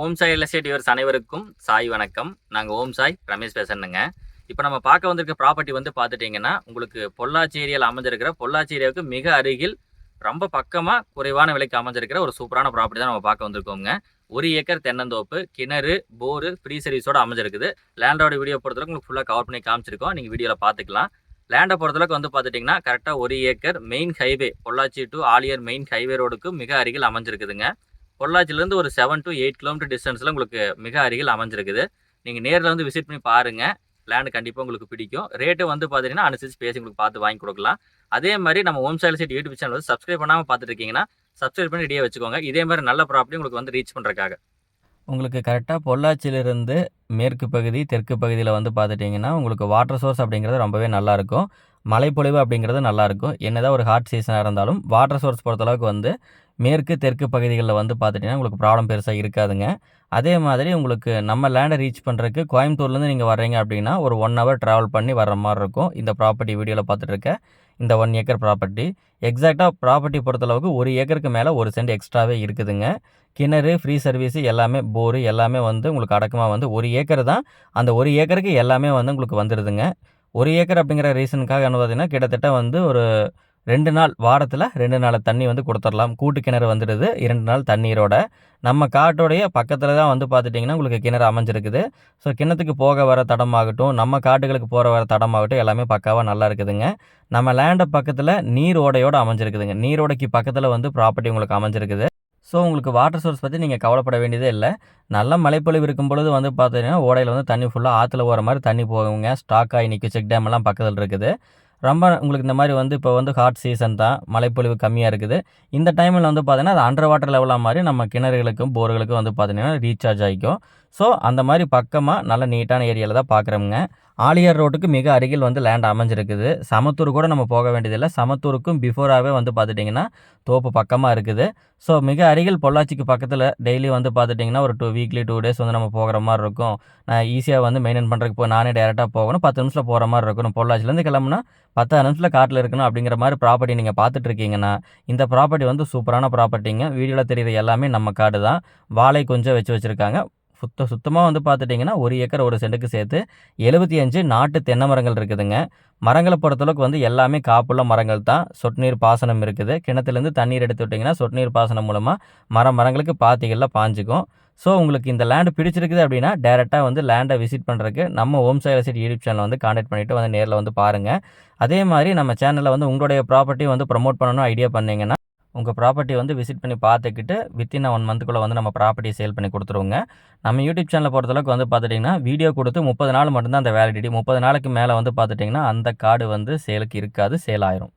Om Sai real estate viewers அனைவருக்கும் சாய் வணக்கம். நாங்கள் ஓம் சாய் ரமேஷ் பேசணுங்க. இப்போ நம்ம பார்க்க வந்திருக்க ப்ராப்பர்ட்டி வந்து பார்த்துட்டிங்கன்னா உங்களுக்கு பொள்ளாச்சி ஏரியாவில் அமைஞ்சிருக்கிற பொள்ளாச்சி ஏரியாவுக்கு மிக அருகில் ரொம்ப பக்கமாக குறைவான விலைக்கு அமைஞ்சிருக்கிற ஒரு சூப்பரான ப்ராப்பர்ட்டி தான் நம்ம பார்க்க வந்திருக்கோங்க. ஒரு ஏக்கர் தென்னந்தோப்பு கிணறு போரு ஃப்ரீ சர்வீஸோட அமைஞ்சிருக்குது. லேண்டோட வீடியோ பொறுத்தளவுக்கு உங்களுக்கு ஃபுல்லாக கவர் பண்ணி காமிச்சிருக்கோம். நீங்கள் வீடியோவில் பார்த்துக்கலாம். லேண்டை பொறுத்தளவுக்கு வந்து பார்த்துட்டிங்கன்னா கரெக்டாக ஒரு acre main highway Pollachi to Aliyar main highway ரோடுக்கு மிக அருகில் அமைஞ்சிருக்குதுங்க. பொள்ளாச்சிலேருந்து ஒரு செவன் டு எயிட் கிலோமீட்டர் டிஸ்டன்ஸில் உங்களுக்கு மிக அருகில் அமைஞ்சிருக்குது. நீங்கள் நேரில் வந்து விசிட் பண்ணி பாருங்கள் லேண்டு கண்டிப்பாக உங்களுக்கு பிடிக்கும். ரேட்டு வந்து பார்த்தீங்கன்னா அனுசரிச்சு பேசி உங்களுக்கு பார்த்து வாங்கி கொடுக்கலாம். அதே மாதிரி நம்ம ஹோம் சைல் சைட் யூடியூப் சேனல் வந்து சப்ஸ்கிரைப் பண்ணாமல் பார்த்துட்டு இருக்கீங்கன்னா சப்ஸ்கிரைப் பண்ணி ரெடியாக வச்சுக்கோங்க. இதே மாதிரி நல்ல ப்ராப்பர்ட்டி உங்களுக்கு வந்து ரீச் பண்ணுறக்காக உங்களுக்கு கரெக்டாக பொள்ளாச்சியிலிருந்து மேற்கு பகுதி தெற்கு பகுதியில் வந்து பார்த்துட்டிங்கன்னா உங்களுக்கு வாட்டர் சோர்ஸ் அப்படிங்கிறது ரொம்பவே நல்லாயிருக்கும் மழைப்பொழிவு அப்படிங்கிறது நல்லாயிருக்கும் என்னதான் ஒரு ஹாட் சீசனாக இருந்தாலும் வாட்டர் சோர்ஸ் பொறுத்தளவுக்கு வந்து மேற்கு தெற்கு பகுதிகளில் வந்து பார்த்துட்டிங்கன்னா உங்களுக்கு ப்ராப்ளம் பெருசாக இருக்காதுங்க. அதே மாதிரி உங்களுக்கு நம்ம லேண்டை ரீச் பண்ணுறதுக்கு கோயம்புத்தூர்லேருந்து நீங்கள் வர்றீங்க அப்படின்னா ஒரு ஒன் ஹவர் ட்ராவல் பண்ணி வர்ற மாதிரி இருக்கும். இந்த ப்ராப்பர்ட்டி வீடியோவில் பார்த்துட்டு இருக்க இந்த ஒன் ஏக்கர் ப்ராப்பர்ட்டி எக்ஸாக்டாக ப்ராப்பர்ட்டி பொறுத்தளவுக்கு ஒரு ஏக்கருக்கு மேலே ஒரு சென்ட் எக்ஸ்ட்ராவே இருக்குதுங்க. கிணறு ஃப்ரீ சர்வீஸு எல்லாமே போரு எல்லாமே வந்து உங்களுக்கு அடக்கமாக வந்து ஒரு ஏக்கர் தான். அந்த ஒரு ஏக்கருக்கு எல்லாமே வந்து உங்களுக்கு வந்துடுதுங்க ஒரு ஏக்கர் அப்படிங்கிற ரீசனுக்காக என்ன பார்த்தீங்கன்னா கிட்டத்தட்ட வந்து ஒரு ரெண்டு நாள் வாரத்தில் ரெண்டு நாள் தண்ணி வந்து கொடுத்துடலாம் கூட்டு கிணறு வந்துடுது. இரண்டு நாள் தண்ணீரோட. நம்ம காட்டோடைய பக்கத்தில் தான் வந்து பார்த்துட்டிங்கன்னா உங்களுக்கு கிணறு அமைஞ்சிருக்குது. ஸோ கிணத்துக்கு போக வர தடமாகட்டும் நம்ம காட்டுகளுக்கு போகிற வர தடமாகட்டும் எல்லாமே பக்காவாக நல்லா இருக்குதுங்க. நம்ம லேண்டை பக்கத்தில் நீர் ஓடையோடு அமைஞ்சிருக்குதுங்க. நீரோடைக்கு பக்கத்தில் வந்து ப்ராப்பர்ட்டி உங்களுக்கு அமைஞ்சிருக்குது. ஸோ உங்களுக்கு வாட்டர் சோர்ஸ் பற்றி நீங்கள் கவலைப்பட வேண்டியதே இல்லை. நல்ல மழைப்பொழிவு இருக்கும் பொழுது வந்து பார்த்தீங்கன்னா ஓடையில் வந்து தண்ணி ஃபுல்லாக ஆற்றுல போகிற மாதிரி தண்ணி போகுங்க. ஸ்டாக் ஆகி நிற்கும் செக் டேம் எல்லாம் பக்கத்தில் இருக்குது. ரொம்ப உங்களுக்கு இந்த மாதிரி வந்து இப்போ வந்து ஹாட் சீசன் தான். மழைப்பொழிவு கம்மியாக இருக்குது. இந்த டைமில் வந்து பார்த்தீங்கன்னா அது அண்டர் வாட்டர் லெவலாக மாதிரி நம்ம கிணறுகளுக்கும் போர்களுக்கும் வந்து பார்த்திங்கன்னா ரீசார்ஜ் ஆகிக்கும். ஸோ அந்த மாதிரி பக்கமாக நல்ல நீட்டான ஏரியாவில் தான் பார்க்குறோங்க ஆலியார் ரோட்டுக்கு மிக அருகில் வந்து லேண்ட் அமைஞ்சிருக்குது. சமத்தூர் கூட நம்ம போக வேண்டியதில்லை. சமத்தூருக்கும் பிஃபோராகவே வந்து பார்த்துட்டிங்கன்னா தோப்பு பக்கமாக இருக்குது. ஸோ மிக அருகில் பொள்ளாச்சிக்கு பக்கத்தில் டெய்லி வந்து பார்த்துட்டிங்கன்னா ஒரு டூ வீக்லி டூ டேஸ் வந்து நம்ம போகிற மாதிரி இருக்கும். நான் ஈஸியாக வந்து மெயின்டைன் பண்ணுறதுக்கு போய் நானே டேரெக்டாக போகணும். பத்து நிமிஷத்தில் போகிற மாதிரி இருக்கணும். பொள்ளாச்சிலேருந்து கிளம்புனா பத்து நிமிஷத்தில் காட்டில் இருக்கணும் அப்படிங்கிற மாதிரி ப்ராப்பர்ட்டி நீங்கள் பார்த்துட்ருக்கீங்கன்னா இந்த ப்ராப்பர்ட்டி வந்து சூப்பரான ப்ராப்பர்ட்டிங்க வீடியோவில் தெரியுது எல்லாமே நம்ம காடு தான் வாழை கொஞ்சம் வச்சு வச்சுருக்காங்க. சுத்த சுத்தமாக வந்து பார்த்துட்டிங்கன்னா ஒரு ஏக்கர் ஒரு செண்டுக்கு சேர்த்து எழுபத்தி அஞ்சு நாட்டு தென்னை மரங்கள் இருக்குதுங்க. மரங்களை பொறுத்தளவுக்கு வந்து எல்லாமே காப்புள்ள மரங்கள் தான். சொட்டு நீர் பாசனம் இருக்குது. கிணத்துலேருந்து தண்ணீர் எடுத்து விட்டிங்கன்னா சொட்டு நீர் பாசனம் மூலமாக மரம் மரங்களுக்கு பாத்திகளில் பாஞ்சிக்கும். ஸோ உங்களுக்கு இந்த லேண்டு பிடிச்சிருக்குது அப்படின்னா டேரெக்டாக வந்து லேண்டை விசிட் பண்ணுறதுக்கு நம்ம ஓம் சைல சிட்டி யூடியூப் சேனல் வந்து காண்டாக்ட் பண்ணிவிட்டு வந்து நேரில் வந்து பாருங்கள் அதே மாதிரி நம்ம சேனலில் வந்து உங்களுடைய ப்ராப்பர்ட்டி வந்து ப்ரமோட் பண்ணணும் ஐடியா பண்ணிங்கன்னா உங்கள் ப்ராப்பர்ட்டி வந்து விசிட் பண்ணி பார்த்துக்கிட்டு வித்தின் ஒன் மந்த்துக்குள்ளே வந்து நம்ம ப்ராப்பர்ட்டி சேல் பண்ணி கொடுத்துருவோங்க. நம்ம யூடியூப் சேனலில் பொறுத்தளவுக்கு வந்து பார்த்துட்டிங்கன்னா வீடியோ கொடுத்து முப்பது நாள் மட்டும்தான் அந்த வேலிடிட்டி முப்பது நாளுக்கு மேலே வந்து பார்த்துட்டிங்கன்னா அந்த கார்டு வந்து சேலுக்கு இருக்காது சேல் ஆயிரும்.